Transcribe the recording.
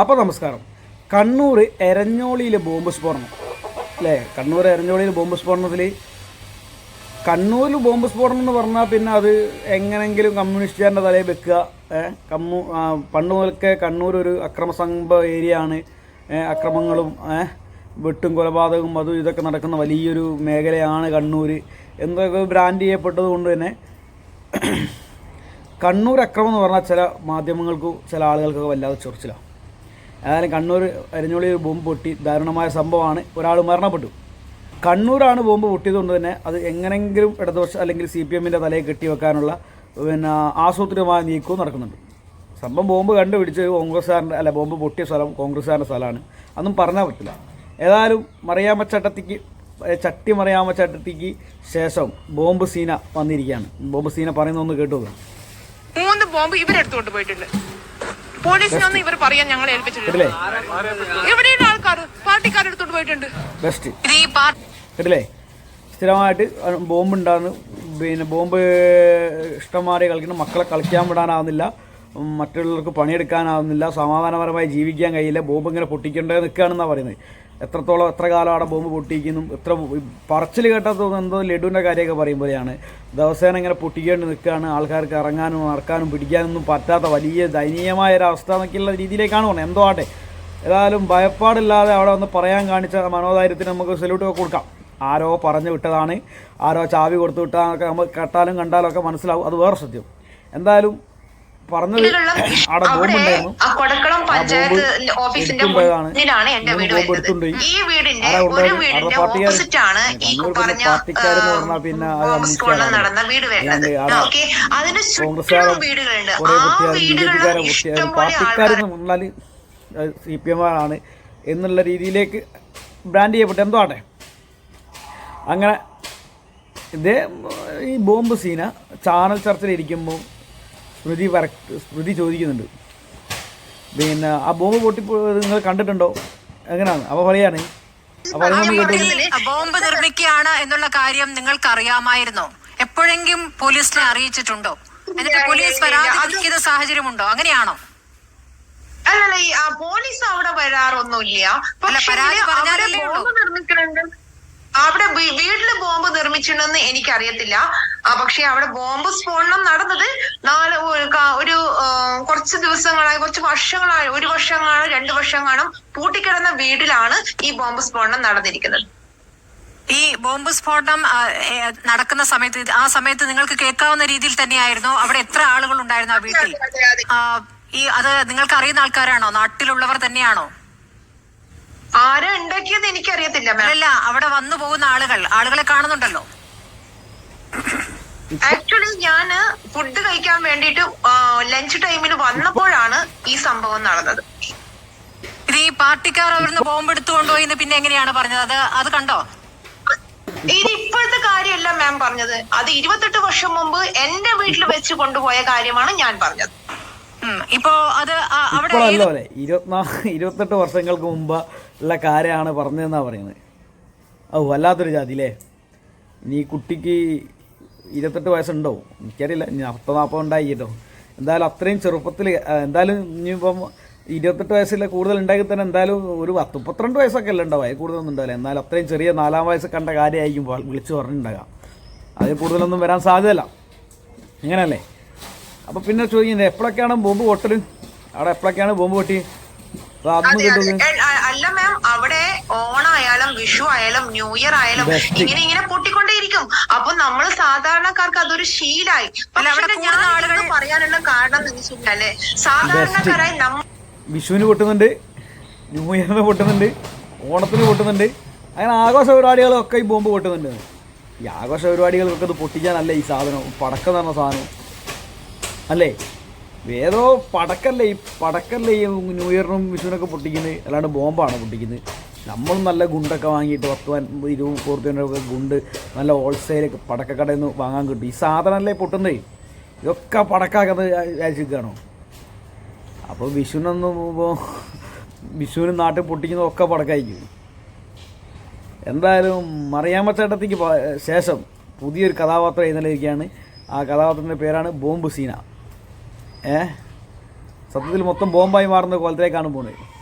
അപ്പോൾ നമസ്കാരം. കണ്ണൂർ എരഞ്ഞോളിയിലെ ബോംബ് സ്ഫോടനം. അല്ലേ? കണ്ണൂർ എരഞ്ഞോളിയിലെ ബോംബ് സ്ഫോടനത്തിൽ കണ്ണൂരിൽ ബോംബ് സ്ഫോടനം എന്ന് പറഞ്ഞാൽ പിന്നെ അത് എങ്ങനെങ്കിലും കമ്മ്യൂണിസ്റ്റുകാരന്റെ തലയിൽ വെക്കുക. കമ്മു പണ്ട് മുതൽക്കേ കണ്ണൂർ ഒരു അക്രമ സംഭവ ഏരിയ ആണ് അക്രമങ്ങളും വെട്ടും കൊലപാതകവും അതും ഇതൊക്കെ നടക്കുന്ന വലിയൊരു മേഖലയാണ് കണ്ണൂർ എന്നൊക്കെ ബ്രാൻഡ് ചെയ്യപ്പെട്ടത് കൊണ്ട് തന്നെ കണ്ണൂർ അക്രമം എന്ന് പറഞ്ഞാൽ ചില മാധ്യമങ്ങൾക്കും ചില ആളുകൾക്കൊക്കെ വല്ലാതെ ചൊറിച്ചിലാണ് ഏതായാലും കണ്ണൂർ അരിഞ്ഞോളി ബോംബ് പൊട്ടി ദാരുണമായ സംഭവമാണ്. ഒരാൾ മരണപ്പെട്ടു. കണ്ണൂരാണ് ബോംബ് പൊട്ടിയതുകൊണ്ട് തന്നെ അത് എങ്ങനെങ്കിലും ഇടതുപക്ഷ അല്ലെങ്കിൽ സി പി എമ്മിന്റെ തലയിൽ കെട്ടിവെക്കാനുള്ള പിന്നെ ആസൂത്രിതമായ നീക്കവും നടക്കുന്നുണ്ട്. സംഭവം ബോംബ് കണ്ടുപിടിച്ച് കോൺഗ്രസ്സുകാരന്റെ അല്ല ബോംബ് പൊട്ടിയ സ്ഥലം കോൺഗ്രസ്സുകാരന്റെ സ്ഥലമാണ്. അതൊന്നും പറഞ്ഞാൽ പറ്റില്ല. ഏതായാലും മറിയാമ്മ ചട്ടത്തിക്ക് ചട്ടി മറിയാമ്മ ചട്ടത്തിക്ക് ശേഷം ബോംബ് സീന വന്നിരിക്കുകയാണ്. ബോംബ് സീന പറയുന്നൊന്ന് കേട്ടു. മൂന്ന് ബോംബ് ഇവരെടുത്തുകൊണ്ട് പോയിട്ടുണ്ട്. പോലീസിനൊന്നും ഇവർ പറയാൻ ഞങ്ങളെ ഏൽപ്പിച്ചിട്ടുണ്ട്. കേട്ടില്ലേ എവിടെയുള്ള ആൾക്കാർ പാർട്ടിക്കാരെടുത്തോണ്ട് പോയിട്ടുണ്ട്. ബെസ്റ്റ് ഈ പാർട്ടി കേട്ടില്ലേ സ്ഥിരമായിട്ട് ബോംബ് ഉണ്ടാകുന്നു പിന്നെ ബോംബ് ഇഷ്ടംമാരെ കളിക്കണം മക്കളെ കളിക്കാൻ വിടാനാവുന്നില്ല. മറ്റുള്ളവർക്ക് പണിയെടുക്കാനാവുന്നില്ല. സമാധാനപരമായി ജീവിക്കാൻ കഴിയില്ല. ബോംബ് ഇങ്ങനെ പൊട്ടിക്കേണ്ടത് നിൽക്കുകയാണെന്നാണ് പറയുന്നത്. എത്രത്തോളം എത്ര കാലം അവിടെ ബോംബ് പൊട്ടിക്കുന്നു എത്ര പറച്ചിൽ കേട്ടാൽ എന്തോ ലഡുവിന്റെ കാര്യമൊക്കെ പറയും പോലെയാണ്. ദിവസേന ഇങ്ങനെ പൊട്ടിക്കേണ്ടി നിൽക്കുകയാണ് ആൾക്കാർക്ക് ഇറങ്ങാനും നടക്കാനും പിടിക്കാനൊന്നും പറ്റാത്ത വലിയ ദയനീയമായ ഒരു അവസ്ഥ എന്നൊക്കെയുള്ള രീതിയിലേക്കാണ് പോകുന്നത്. എന്തോ ആട്ടെ. ഏതായാലും ഭയപ്പാടില്ലാതെ അവിടെ വന്ന് പറയാൻ കാണിച്ച മനോധൈര്യത്തിന് നമുക്ക് സല്യൂട്ട് കൊടുക്കാം. ആരോ പറഞ്ഞു വിട്ടതാണ് ആരോ ചാവി കൊടുത്തു വിട്ടതാണൊക്കെ നമ്മൾ കേട്ടാലും കണ്ടാലും ഒക്കെ മനസ്സിലാവും. അത് വേറെ സത്യം. എന്തായാലും പറഞ്ഞത് അവിടെ ബോംബ് ഉണ്ടായിരുന്നു. ആ കൊടക്കളം പഞ്ചായത്ത് ഓഫീസിന്റെ. മുന്നിലാണ് എന്റെ വീട് വരുന്നത്. ഈ വീടിന്റെ ഒരു? വീടിന്റെ ഓപ്പോസിറ്റ് ആണ് ഈ പറഞ്ഞ പിന്നെ ബോംബ് നടന്ന വീട് വരുന്നത്? ഓക്കെ. അതിന് ചുറ്റും വീടുകളുണ്ട്. ആ വീടുകളിൽ ഇഷ്ടംപോലെ പറഞ്ഞാൽ സി പി എമ്മാരാണ് എന്നുള്ള രീതിയിലേക്ക് ബ്രാൻഡ് ചെയ്യപ്പെട്ടു. എന്തോ ആട്ടെ? അങ്ങനെ ഇതേ ഈ ബോംബ് സീന. ചാനൽ ചർച്ചയിലിരിക്കുമ്പോൾ സ്മൃതി വര സ്മൃതി ചോദിക്കുന്നുണ്ട്. പിന്നെ ആ ബോംബ് പൊട്ടിപ്പോ നിങ്ങൾ കണ്ടിട്ടുണ്ടോ? എങ്ങനെയാണ്? അപ്പോൾ പറയാണ്. ബോംബ് നിർമ്മിക്കുകയാണ് എന്നുള്ള കാര്യം നിങ്ങൾക്ക് അറിയാമായിരുന്നോ എപ്പോഴെങ്കിലും പോലീസിനെ അറിയിച്ചിട്ടുണ്ടോ? എന്നിട്ട് പോലീസ് വരാതിരിക്കുന്ന സാഹചര്യമുണ്ടോ? അങ്ങനെയാണോ? അല്ലല്ല ഈ ആ, പോലീസ് അവിടെ വരാറൊന്നുമില്ല. പക്ഷേ നിർമ്മിക്കുന്നുണ്ട് അവിടെ വീട്ടിൽ ബോംബ് നിർമ്മിച്ചിട്ടുണ്ടെന്ന് എനിക്കറിയത്തില്ല. പക്ഷെ അവിടെ ബോംബ് സ്ഫോടനം നടന്നത് നാല് ഒരു കുറച്ച് ദിവസങ്ങളായി കുറച്ച് വർഷങ്ങളായി ഒരു വർഷം കാണും രണ്ടു രണ്ട് കാണും പൂട്ടിക്കിടന്ന വീട്ടിലാണ് ഈ ബോംബ് സ്ഫോടനം നടന്നിരിക്കുന്നത്. ഈ ബോംബ് സ്ഫോടനം നടക്കുന്ന സമയത്ത് ആ സമയത്ത് നിങ്ങൾക്ക് കേൾക്കാവുന്ന രീതിയിൽ തന്നെയായിരുന്നു. അവിടെ എത്ര ആളുകൾ ഉണ്ടായിരുന്നു ആ വീട്ടിൽ? ഈ അത് നിങ്ങൾക്ക് അറിയുന്ന ആൾക്കാരാണോ? നാട്ടിലുള്ളവർ തന്നെയാണോ? ആരാ ഉണ്ടാക്കിയത് എനിക്കറിയത്തില്ല മാം അല്ലല്ല അവിടെ വന്നു പോകുന്ന ആളുകൾ ആളുകളെ കാണുന്നുണ്ടല്ലോ. ആക്ച്വലി ഞാൻ ഫുഡ് കഴിക്കാൻ വേണ്ടിട്ട് ലഞ്ച് ടൈമിൽ വന്നപ്പോഴാണ് ഈ സംഭവം നടന്നത്. ഇത് ഈ പാർട്ടിക്കാർ അവിടുന്ന് ബോംബ് എടുത്തുകൊണ്ടുപോയി എന്ന് പിന്നെ എങ്ങനെയാണ് പറഞ്ഞത്? അത് അത് കണ്ടോ? ഇത് ഇപ്പോഴത്തെ കാര്യമല്ല മാം പറഞ്ഞത്. അത് ഇരുപത്തെട്ട് വർഷം മുമ്പ് എന്റെ വീട്ടിൽ വെച്ച് കൊണ്ടുപോയ കാര്യമാണ് ഞാൻ പറഞ്ഞത്. ഉം. ഇപ്പോ അത് ആ, അവിടെ ഇപ്പോഴല്ല പോലെ ഇരുപത്തിനാ ഇരുപത്തെട്ട് വർഷങ്ങൾക്ക് മുമ്പ് ഉള്ള കാര്യമാണ് പറഞ്ഞതെന്നാണ് പറയുന്നത് ഓ വല്ലാത്തൊരു ജാതി അല്ലേ ഇനി ഈ കുട്ടിക്ക് ഇരുപത്തെട്ട് വയസ്സുണ്ടോ എനിക്കറിയില്ല ഞാൻ അർത്ഥ നാൽപ്പത് ഉണ്ടായി കേട്ടോ. എന്തായാലും അത്രയും ചെറുപ്പത്തിൽ എന്തായാലും ഇനിയിപ്പം ഇരുപത്തെട്ട് വയസ്സിൽ കൂടുതൽ ഉണ്ടാക്കി തന്നെ എന്തായാലും ഒരു പത്ത് മുപ്പത്തിരണ്ട് വയസ്സൊക്കെ അല്ല ഉണ്ടാവും. അതിൽ കൂടുതലൊന്നും ഉണ്ടാവില്ല. എന്നാലും അത്രയും ചെറിയ നാലാം വയസ്സ് കണ്ട കാര്യമായിരിക്കും വിളിച്ചു പറഞ്ഞിട്ടുണ്ടാകാം അതിൽ കൂടുതലൊന്നും വരാൻ സാധ്യതയല്ല. ഇങ്ങനല്ലേ അപ്പോൾ പിന്നെ ചോദിക്കുന്നത് എപ്പോഴൊക്കെയാണ് ബോംബ് പൊട്ടൽ അവിടെ എപ്പോഴൊക്കെയാണ് ബോംബ് പൊട്ടി അപ്പോൾ അതൊന്നും അതെ, അതെ. കേട്ടു എ- അ- അല്ല മാം അവിടെ ഓണായാലും വിഷു ആയാലും ന്യൂ ഇയർ ആയാലും ഇങ്ങനെ ഇങ്ങനെ പൊട്ടിക്കൊണ്ടേയിരിക്കും. അപ്പൊ നമ്മൾ സാധാരണക്കാർക്ക് അതൊരു ശീലായി. പക്ഷേ ഞാൻ ആളുകൾ- പറയാനുള്ള കാരണം എന്ന് വെച്ചാൽ സാധാരണക്കാരായി നമ്മൾ വിഷുവിന് പൊട്ടുന്നുണ്ട് ന്യൂ ഇയറിന് പൊട്ടുന്നുണ്ട് ഓണത്തിന് പൊട്ടുന്നുണ്ട്. അങ്ങനെ ആഘോഷ പരിപാടികളൊക്കെ ഈ ബോംബ് പൊട്ടുന്നുണ്ട്. ഈ ആഘോഷ പരിപാടികൾക്കൊക്കെ ഇത് പൊട്ടിക്കാനല്ല ഈ സാധനം പടക്കം എന്ന് പറഞ്ഞ സാധനം. അല്ലേ? ഏതോ പടക്കല്ലേ ഈ പടക്കല്ലേ ഈ ന്യൂ ഇയറിനും വിഷുവിനൊക്കെ പൊട്ടിക്കുന്നത്? അല്ലാണ്ട് ബോംബാണ് പൊട്ടിക്കുന്നത്? നമ്മൾ നല്ല ഗുണ്ടൊക്കെ വാങ്ങിയിട്ട് പത്ത് ഇരുപത് പൂർത്തി ഒക്കെ ഗുണ്ട് നല്ല ഹോൾസെയിലൊക്കെ പടക്കക്കടയിൽ നിന്ന് വാങ്ങാൻ കിട്ടും. ഈ സാധനമല്ലേ പൊട്ടുന്നേ? ഇതൊക്കെ പടക്കാക്കത് അയച്ചിരിക്കുകയാണോ? അപ്പോൾ വിഷുവിനൊന്നും ഇപ്പോൾ വിഷുവിന് നാട്ടിൽ പൊട്ടിക്കുന്നതൊക്കെ പടക്കായിരിക്കും. എന്തായാലും മറിയാമ്മ ചേട്ടത്തിക്ക് പ- ശേഷം പുതിയൊരു കഥാപാത്രം എഴുന്നേൽക്കുകയാണ് ആ കഥാപാത്രത്തിന്റെ പേരാണ് ബോംബ് സീന. ഏ? സത്യത്തിൽ മൊത്തം ബോംബായി മാറുന്ന കോലത്തിലേക്കാണ് പോകുന്നത്